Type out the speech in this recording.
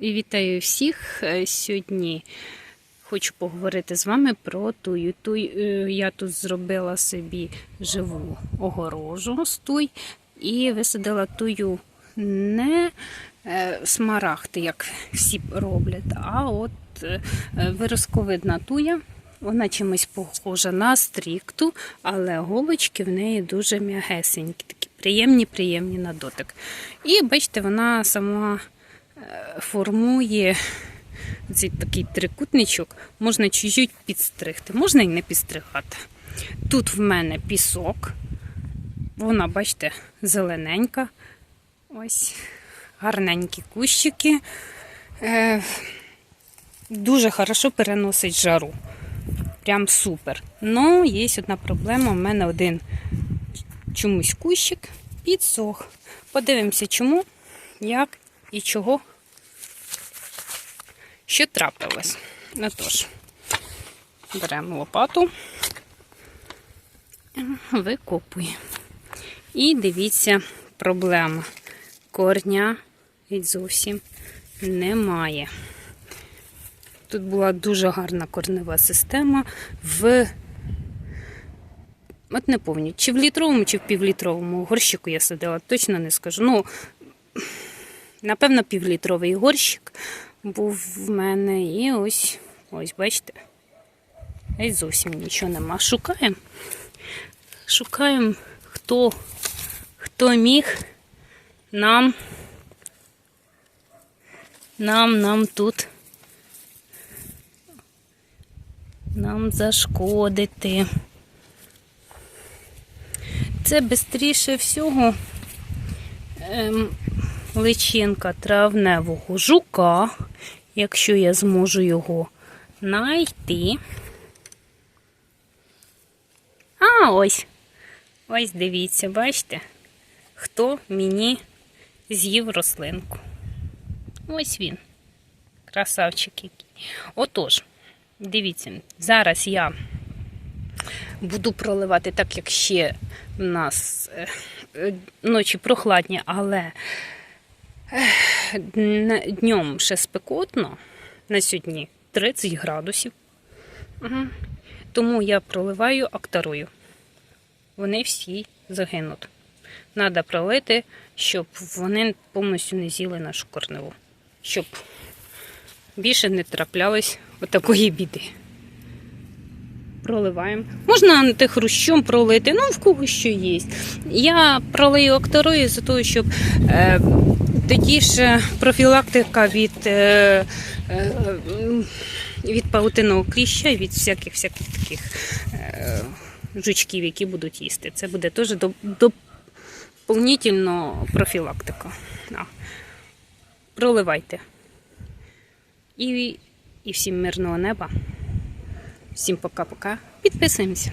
І вітаю всіх Е, сьогодні. Хочу поговорити з вами про тую. Туй, е, я тут зробила собі живу огорожу з і висадила тую не е, смарагди, як всі роблять, а от виразковидна туя. Вона чимось похожа на стрікту, але голочки в неї дуже м'ягесенькі, такі приємні, приємні на дотик. І бачите, вона сама формує цей такий трикутничок, можна чуть-чуть підстригти, можна і не підстригати. Тут в мене пісок, вона, бачите, зелененька. Ось гарненькі кущики. Е, дуже хорошо переносить жару. Прям супер. Ну, є одна проблема. У мене один чомусь кущик підсох. Подивимося, чому, як і чого. Що трапилось? Ну тож, беремо лопату, викопуємо. І дивіться, проблема. Корня від зовсім немає. Тут була дуже гарна корнева система в. От не пам'ятаю, чи в літровому, чи в півлітровому горщику я садила, точно не скажу. Ну, напевно, півлітровий горщик був в мене. І ось, ось, бачите, ось зовсім нічого нема. Шукаємо. Шукаємо, хто, хто міг нам, нам, нам тут. Нам зашкодити. Це швидше всього ем, личинка травневого жука, якщо я зможу його знайти. А, ось. Ось дивіться, бачите, хто мені з'їв рослинку. Ось він. Красавчик який. Отож, дивіться, зараз я буду проливати, так як ще в нас е, е, ночі прохладні, але днем ще спекотно. На сьогодні 30 градусів. Угу. Тому я проливаю актарою. Вони всі загинуть. Треба пролити, щоб вони повністю не з'їли нашу корневу. Щоб більше не траплялось отакої біди. Проливаємо. Можна антихрущом пролити, ну в кого що є. Я пролию акторою за того, щоб е, тоді ж профілактика від, е, е, від паутиного кліща, від всяких всяких таких е, жучків, які будуть їсти. Це буде теж доп- доповнительно профілактика. Да. Проливайте. І, і всім мирного неба. Всім пока-пока. Підписуємося.